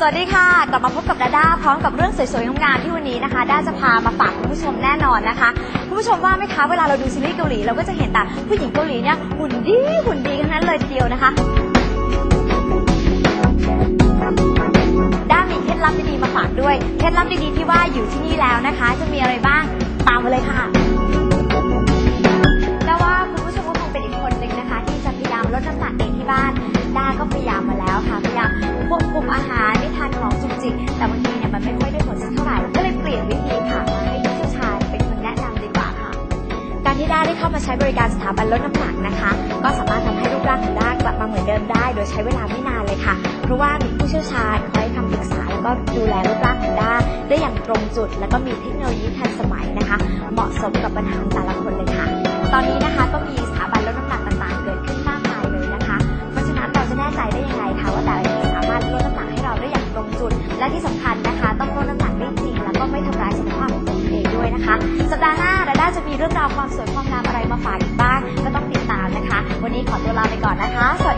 สวัสดีค่ะ กลับมาพบกับดาด้าพร้อมกับเรื่องสวยๆงามๆที่วันนี้นะคะด้าจะพามาฝากคุณผู้ชมแน่นอนนะคะคุณผู้ชมว่าไหมคะเวลาเราดูซีรีส์เกาหลีเราก็จะเห็นแต่ผู้หญิงเกาหลีเนี่ยหุ่นดีหุ่นดีทั้งนั้นเลยทีเดียวนะคะด้ามีเคล็ดลับดีๆมาฝากด้วยเคล็ดลับดีๆที่ว่าอยู่ที่นี่แล้วนะคะ จะมีอะไรบ้าง การที่ด้าได้เข้ามาใช้บริการสถาบันลดน้ำหนักนะคะ ก็สามารถทำให้รูปร่างของด้ากลับมาเหมือนเดิมได้ โดยใช้เวลาไม่นานเลยค่ะ เพราะว่ามีผู้เชี่ยวชาญคอยให้คำปรึกษาแล้วก็ดูแลรูปร่างของด้าได้อย่างตรงจุด แล้วก็มีเทคโนโลยีทันสมัยนะคะ เหมาะสมกับปัญหาแต่ละคนเลยค่ะ ตอนนี้นะคะก็มีสถาบันลดน้ำหนักต่างๆ เกิดขึ้นมากมายเลยนะคะ เพราะฉะนั้นเราจะแน่ใจได้ยังไง คะ สัปดาห์หน้าดาด้าจะมีเรื่องราวความสวยความงามอะไรมาฝากอีกบ้างก็ต้องติดตามนะคะ วันนี้ขอตัวลาไปก่อนนะคะสวัสดี